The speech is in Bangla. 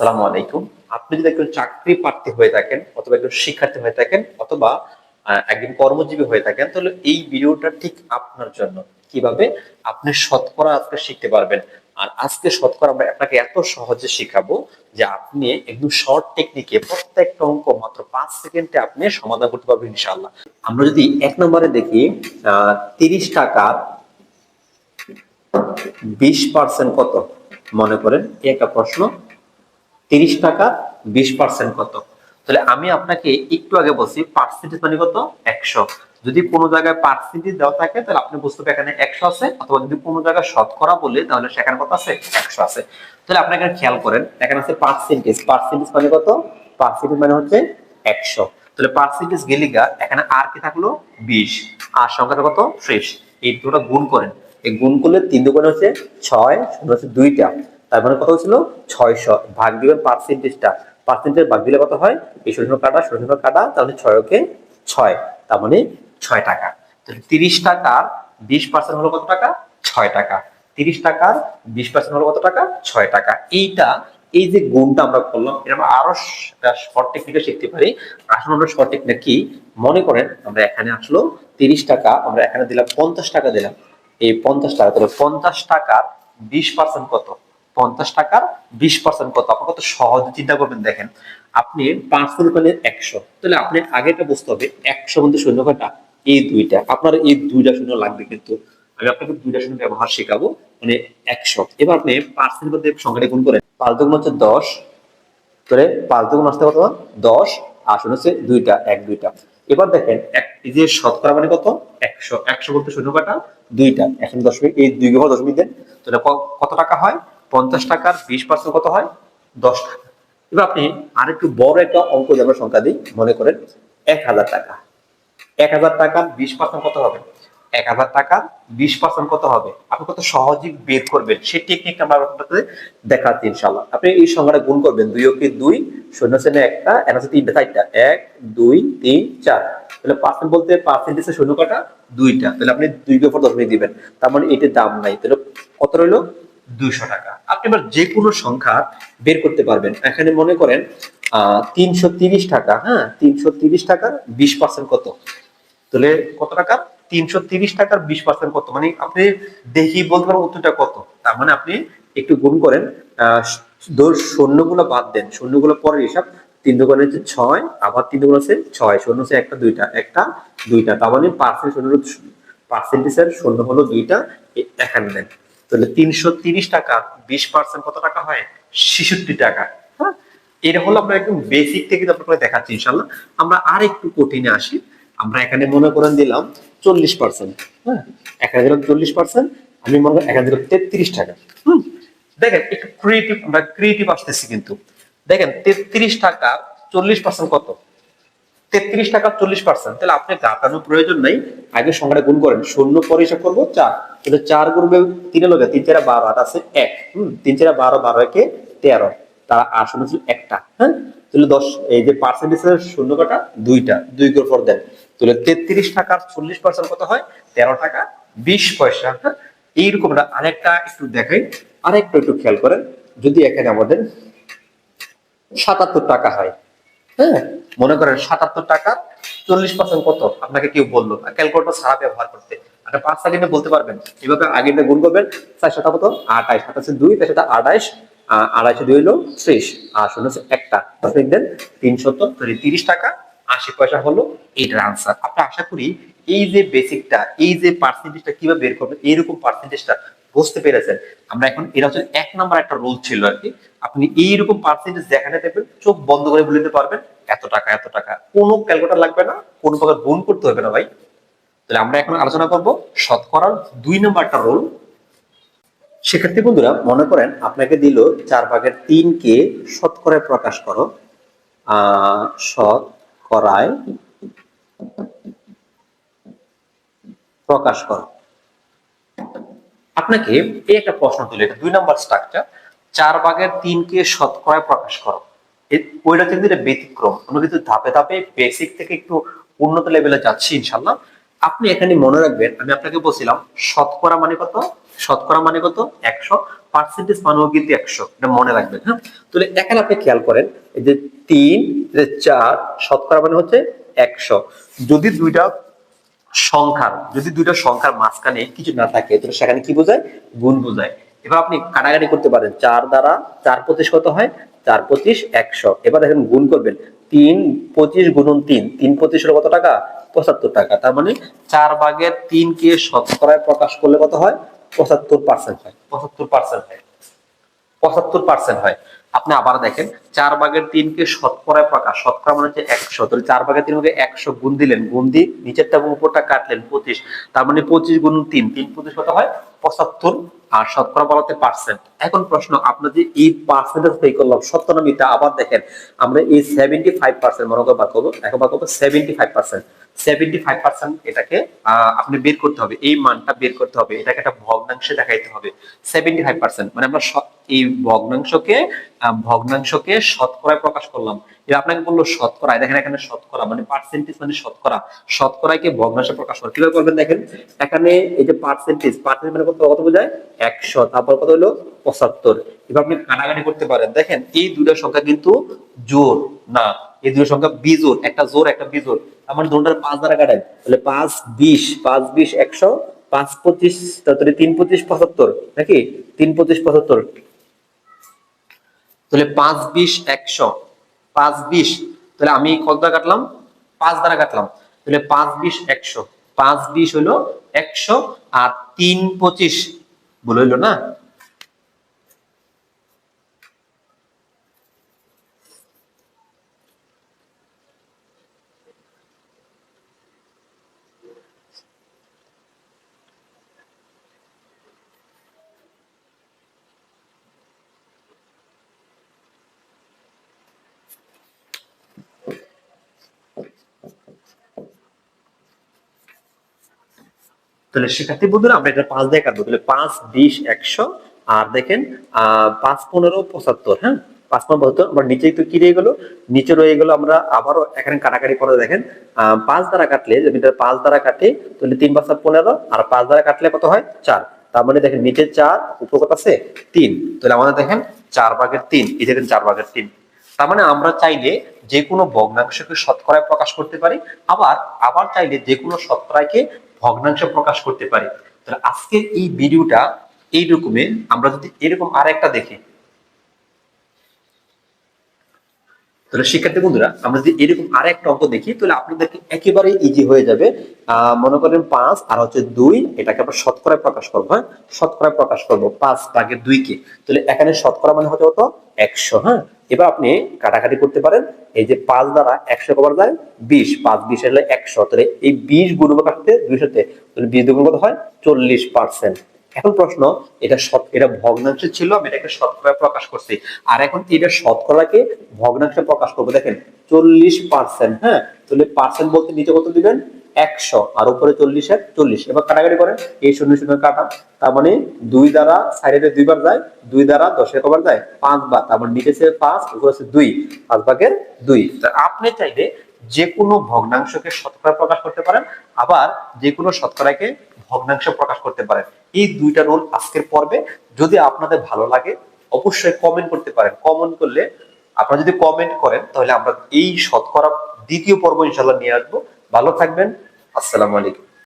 আসসালামু আলাইকুম। আপনি যদি একজন চাকরি প্রার্থী হয়ে থাকেন অথবা একজন শিক্ষার্থী হয়ে থাকেন অথবা একজন কর্মজীবী হয়ে থাকেন, তাহলে এই ভিডিওটা ঠিক আপনার জন্য। কীভাবে? আপনি শতকরা আজকে শিখতে পারবেন। আর আজকে শতকরা আমরা আপনাকে এত সহজে শিখাবো যে আপনি একদম শর্ট টেকনিকে প্রত্যেকটা অঙ্ক মাত্র পাঁচ সেকেন্ডে আপনি সমাধান করতে পারবেন ইনশাআল্লাহ। আমরা যদি এক নম্বরে দেখি তিরিশ টাকার বিশ পার্সেন্ট কত? মনে করেন একটা প্রশ্ন। তিরিশ টাকা, বিশ পার্সেন্ট কত? তাহলে আমি আপনাকে একটু আগে বলছি পার্সেন্টেজ মানে কত? একশো। যদি কোনো জায়গায় পার্সেন্টেজ দেওয়া থাকে, তাহলে আপনি বুঝতে পারবেন এখানে একশো আছে, অথবা যদি কোনো জায়গায় শতকরা বলে, তাহলে সেখানে কত আছে? একশো আছে। তাহলে আপনি এখানে খেয়াল করেন, এখানে আছে পার্সেন্টেজ পার্সেন্টেজ মানে কত? পার্সেন্টেজ মানে হচ্ছে একশো। তাহলে পার্সেন্টেজ গেলিগা এখানে আর কি থাকল? বিশ। আর সংখ্যাটা কত? ত্রিশ। এই দুটো গুণ করেন। এই গুণ করলে তিন দুগুণ হচ্ছে ছয়, শূন্য হচ্ছে দুইটা। তার মানে কত হচ্ছিল ছয়শো। ভাগ দিবেন পার্সেন্টেজটা পার্সেন্টেজ ভাগ দিলে কত হয়? এই শূন্য কাটা শূন্য কাটা তাহলে ছয়কে ছয়। তার মানে ছয় টাকা। তাহলে তিরিশ টাকার বিশ পার্সেন্ট হলো কত টাকা? ছয় টাকা। তিরিশ টাকার বিশ পার্সেন্ট হলো কত টাকা? ছয় টাকা। এইটা, এই যে গুণটা আমরা করলাম, এটা আমরা আরও শর্ট টেকনিকে শিখতে পারি। আসলে আমরা শর্ট টেকনিক কি? মনে করেন আমরা এখানে আসলো তিরিশ টাকা, আমরা এখানে দিলাম পঞ্চাশ টাকা দিলাম। এই পঞ্চাশ টাকা, তাহলে পঞ্চাশ টাকার বিশ পার্সেন্ট কত? পঞ্চাশ টাকার বিশ পার্সেন্ট কত? আপনি কত সহজে চিন্তা করবেন, দেখেন। আপনি পার্সেন্ট পেলেন একশো। তাহলে আপনি আগেটা বুঝতে হবে, একশো মধ্যে শূন্য কয়টা? এই দুইটা। আপনার এই দুইটা শূন্য লাগবে কিন্তু। আমি আপনাকে দুইটা শূন্য ব্যবহার শেখাবো মানে একশো। এবার আপনি পার্সেন্ট মধ্যে সংখ্যাটা গুণ করেন। পাঁচ দুগুণ হচ্ছে দশ। তাহলে পাঁচ দুগুণ আসতে কত? দশ। আর শূন্য হচ্ছে দুইটা, এক, দুইটা। এবার দেখেন, এক, এই যে শতকরা মানে কত? একশো। একশো বলতে শূন্য কাটা দুইটা। এখন দশমিক এই দুই ঘর দশমিক দেন। তাহলে কত টাকা হয়? পঞ্চাশ টাকার বিশ পার্সেন্ট কত হয়? দশ টাকা। এবার আপনি আরেকটু বড় একটা অঙ্ক যেমন সংখ্যা দিই, মনে করেন এক হাজার টাকা। এক হাজার টাকার বিশ পার্সেন্ট কত হবে? এক হাজার টাকার বিশ পার্সেন্ট কত হবে? আপনি কত সহজেই বের করবেন, সেই টেকনিকটা আমরা আপনাদের দেখাচ্ছি ইনশাল্লাহ আপনি এই সংখ্যাটা গুণ করবেন, দুই ওকে দুই, শূন্য শ্রেণি একটা এক আছে তিনটা, চারটা। এক, দুই, তিন, চার। তাহলে পার্সেন্ট বলতে পার্সেন্টেজে শূন্য কটা? দুইটা। তাহলে আপনি দুই উপর দশমিক দিবেন। তার মানে এটির দাম নাই। তাহলে কত রইল? দুইশো টাকা। আপনি এবার যে কোনো সংখ্যা বের করতে পারবেন। এখানে মনে করেন তিনশো তিরিশ টাকা হ্যাঁ? তিনশো তিরিশ টাকার বিশ পার্সেন্ট কত? তাহলে কত টাকা? তিনশো তিরিশ টাকার বিশ পার্সেন্ট কত? মানে আপনি দেখি বলতে পারেন উত্তরটা কত? তার মানে আপনি একটু গুণ করেন শূন্যগুলো বাদ দেন। শূন্যগুলো পরের হিসাব, তিন দোকানে হচ্ছে ছয়, আবার তিন দোকানে হচ্ছে ছয়। শূন্য হচ্ছে একটা, দুইটা একটা, দুইটা। তার মানে পার্সেন্ট শূন্য পার্সেন্টেজের শূন্য হলো দুইটা এখানে দেন। তাহলে তিনশো তিরিশ টাকা, বিশ পার্সেন্ট কত টাকা হয়? ছেষট্টি টাকা। হ্যাঁ? এটা হলো আমরা একদম বেসিক থেকে আপনাকে দেখাচ্ছি ইনশাল্লাহ আমরা আর একটু কঠিনে আসি। আমরা এখানে মনে করেন দিলাম চল্লিশ পার্সেন্ট হ্যাঁ? এখানে দিলাম চল্লিশ পার্সেন্ট আমি মনে করি এখানে দিলাম তেত্রিশ টাকা। হুম? দেখেন, একটু ক্রিয়েটিভ আমরা ক্রিয়েটিভ আসতেছি কিন্তু। দেখেন, তেত্রিশ টাকা, চল্লিশ পার্সেন্ট কত? তেত্রিশ টাকা চল্লিশ পার্সেন্ট তাহলে আপনি গাতানোর প্রয়োজন নাই। আগে সংখ্যাটা গুণ করেন। শূন্য পরে হিসাব করব, চার। তাহলে চার গুণবে তিনে লোকে তিন চারা বারো, আট আছে এক। হম, তিন চারা বারো বারো একে তেরো। তার শূন্য ছিল একটা হ্যাঁ? তাহলে দশ, এই যে পার্সেন্টেজের শূন্য কটা দুইটা, দুই করে পর দেন। তাহলে তেত্রিশ টাকার চল্লিশ পার্সেন্ট কত হয়? তেরো টাকা বিশ পয়সা হ্যাঁ? এইরকম আরেকটা একটু দেখাই। আরেকটু একটু খেয়াল করেন। যদি এখানে আমাদের সাতাত্তর টাকা হয় হ্যাঁ মনে করেন সাতাত্তর টাকা, চল্লিশ পার্সেন্ট কত? আপনাকে কেউ বলল ক্যালকুলেটর ছাড়া ব্যবহার করতে। আপনি পাঁচ সেকেন্ডে বলতে পারবেন। এভাবে আগে গুণ করবেন চার সাথে কত? আঠাইশ সাতাশে দুই তার সাথে আড়াইশো দুই হলো ত্রিশ আর শূন্য হচ্ছে একটা। দশমিক দেন তিনশত তিরিশ টাকা, আশি পয়সা হলো এইটার আনসার আপনি আশা করি এই যে বেসিকটা এই যে পার্সেন্টেজটা কীভাবে বের করবেন, এইরকম পার্সেন্টেজটা বুঝতে পেরেছেন। আমরা এখন, এটা হচ্ছে এক নাম্বার একটা রোল ছিল আর কি। আপনি এইরকম পার্সেন্টেজ দেখানে দেখবেন চোখ বন্ধ করে বলে দিতে পারবেন, এত টাকা এত টাকা। কোনো ক্যালকুলেটর লাগবে না, কোনো প্রকার গুণ করতে হবে না ভাই। তাহলে আমরা এখন আলোচনা করব শতকরার দুই নাম্বারটা রোল সেক্ষেত্রে বন্ধুরা, মনে করেন আপনাকে দিল চার ভাগের তিনকে শতকরায় প্রকাশ করো। শতকরায় প্রকাশ করো। আপনাকে এই একটা প্রশ্ন দিল এটা দুই নাম্বার স্ট্রাকচার চার ভাগের তিনকে শতকরায় প্রকাশ করো। ওইটা কিন্তু এটা ব্যতিক্রম। আমরা কিন্তু ধাপে ধাপে বেসিক থেকে একটু উন্নত লেভেলে যাচ্ছি ইনশাল্লাহ আপনি এখানে মনে রাখবেন, আমি আপনাকে বলছিলাম, শতকরা মানে কত? শতকরা মানে কত? একশো। পার্সেন্টেজ মানেও কিন্তু একশো। এটা মনে রাখবেন হ্যাঁ? তাহলে এখানে আপনি খেয়াল করেন, এই যে তিন চার, শতকরা মানে হচ্ছে একশো। যদি দুইটা সংখ্যার, যদি দুইটা সংখ্যার মাঝখানে কিছু না থাকে, তাহলে সেখানে কি বোঝায়? গুণ বোঝায়। এবার আপনি কাটাকাটি করতে পারেন। চার দ্বারা চার পঁচিশ কত হয়? চার পঁচিশ একশো। এবার দেখেন গুণ করবেন। তিন পঁচিশ গুণন তিন। তিন পঁচিশ কত টাকা? পঁচাত্তর টাকা। তার মানে চার ভাগের তিনকে শতকরায় প্রকাশ করলে কত হয়? পঁচাত্তর পার্সেন্ট হয়। পঁচাত্তর পার্সেন্ট হয়। পঁচাত্তর পার্সেন্ট হয়। আপনি আবার দেখেন, চার ভাগের তিনকে শতকরায় প্রকাশ। শতকরা মানে হচ্ছে একশো। তাহলে চার ভাগের তিন ভাগে একশো গুণ দিলেন। গুণ দিয়ে নিচেরটা এবং উপরটা কাটলেন পঁচিশ। তার মানে পঁচিশ গুণ তিন। তিন পঁচিশ কত হয়? পঁচাত্তর। আর শতকরা বলাতে পার্সেন্ট এখন প্রশ্ন আপনার যে এই পার্সেন্টেজ পে করলাম সত্য না মিথ্যা আবার দেখেন, আমরা এই সেভেন্টি ফাইভ পার্সেন্ট মনে করব করব এখন বার করব seventy five percent seventy five percent এটাকে আপনি বের করতে হবে। এই মানটা বের করতে হবে। এটাকে একটা ভগ্নাংশে দেখাইতে হবে। সেভেন্টি ফাইভ পার্সেন্ট মানে আমরা এই ভগ্নাংশকে ভগ্নাংশকে শতকরায় প্রকাশ করলাম। এবার আপনাকে বলল শতকরা দেখেন এখানে শতকরা মানে পার্সেন্টেজ মানে শতকরা। শতকরাকে ভগ্নাংশে প্রকাশ করা। কীভাবে করবেন দেখেন? এখানে এই যে পার্সেন্টেজ পার্সেন্টেজ মানে কত কত বোঝায়? একশো। তারপর কত হলো? পঁচাত্তর। এবার আপনি কাটাকাটি করতে পারেন। দেখেন, এই দুটো সংখ্যা কিন্তু জোর না। এই দুটো সংখ্যা বিজোর একটা জোর, একটা বিজোর আমার দুটার পাঁচ দ্বারা কাটায় তাহলে পাঁচ, বিশ পাঁচ, বিশ, একশো, পাঁচ, পঁচিশ, তারপরে তিন, পঁচিশ, পঁচাত্তর। নাকি? তিন, পঁচিশ, পঁচাত্তর। তাহলে পাঁচ বিশ একশো। পাঁচ বিশ, তাহলে আমি কত দ্বারা কাটলাম? পাঁচ দ্বারা কাটলাম। তাহলে পাঁচ বিশ একশো। পাঁচ বিশ হলো একশো আর তিন পঁচিশ। বলে হইল না? তাহলে শিক্ষার্থী বন্ধুরা, আমরা এটা পাঁচ দিয়ে কাটবো। তাহলে পাঁচ, বিশ, একশো, আর দেখেন পাঁচ, পনেরো, পঁচাত্তর হ্যাঁ? পাঁচ, পনেরো, পঁচাত্তর, আমার নিচে তো কি রয়ে গেলো? নিচে রয়ে গেলো আমরা আবারও এখানে কাটাকাটি করে দেখেন। পাঁচ দ্বারা কাটলে যদি পাঁচ দ্বারা কাটে, তাহলে তিন পাঁচ পনেরো, আর পাঁচ দ্বারা কাটলে কত হয়? চার। তার মানে দেখেন, নিচে চার, উপর কত আছে? তিন। তাহলে আমাদের দেখেন, চার ভাগের তিন, এই দেখেন, চার ভাগের তিন। তার মানে আমরা চাইলে যে কোনো ভগ্নাংশকে শতকরায় প্রকাশ করতে পারি, আবার আবার চাইলে যে কোনো শতকরাকে ভগ্নাংশে প্রকাশ করতে পারি। তাহলে আজকের এই ভিডিওটা এই রকমে আমরা যদি এরকম আর একটা দেখি তাহলে শিক্ষার্থী বন্ধুরা, আমরা যদি এরকম আর একটা অঙ্ক দেখি, তাহলে আপনাদেরকে একেবারে ইজি হয়ে যাবে। মনে করেন পাঁচ আর হচ্ছে দুই, এটাকে আমরা শতকরায় প্রকাশ করব হ্যাঁ? শতকরায় প্রকাশ করব পাঁচ ভাগের দুই কে তাহলে এখানে শতকরা মানে হচ্ছে কত? একশো হ্যাঁ? এবার আপনি কাটাকাটি করতে পারেন, এই যে পাঁচ দ্বারা একশো কবার যায়? বিশ। পাঁচ বিশ হলে একশো। তাহলে এই বিশ গুণ কাটতে দুইশোতে, তাহলে বিশ দুগুণ কত হয়? চল্লিশ পার্সেন্ট। এখন প্রশ্ন, এটা শত এটা ভগ্নাংশ ছিল আমি এটাকে শতকরা প্রকাশ করছি। আর এখন এটা শতকরাকে ভগ্নাংশে প্রকাশ করব। দেখেন, চল্লিশ পার্সেন্ট হ্যাঁ? তাহলে পার্সেন্ট বলতে নিচে কত দিবেন? একশো, আর উপরে চল্লিশের চল্লিশ। এবার কাটাকাটি করেন এই শূন্য শূন্য কাটা, তার মানে দুই দ্বারা সাইডে দুইবার যায়, দুই দ্বারা দশে কবার যায় পাঁচ বার তার মানে নিচে পাঁচ, উপরে দুই, পাঁচ ভাগের দুই। আপনি চাইলে যে কোনো ভগ্নাংশকে শতকরা প্রকাশ করতে পারেন, আবার যে কোনো শতকরাকে ভগ্নাংশ প্রকাশ করতে পারেন। এই দুইটা রোল আজকের পর্বে। যদি আপনাদের ভালো লাগে, অবশ্যই কমেন্ট করতে পারেন। কমেন্ট করলে আপনারা যদি কমেন্ট করেন, তাহলে আমরা এই শতকরা দ্বিতীয় পর্ব ইনশাল্লাহ নিয়ে আসব। ভালো থাকবেন। আসসালামু আলাইকুম।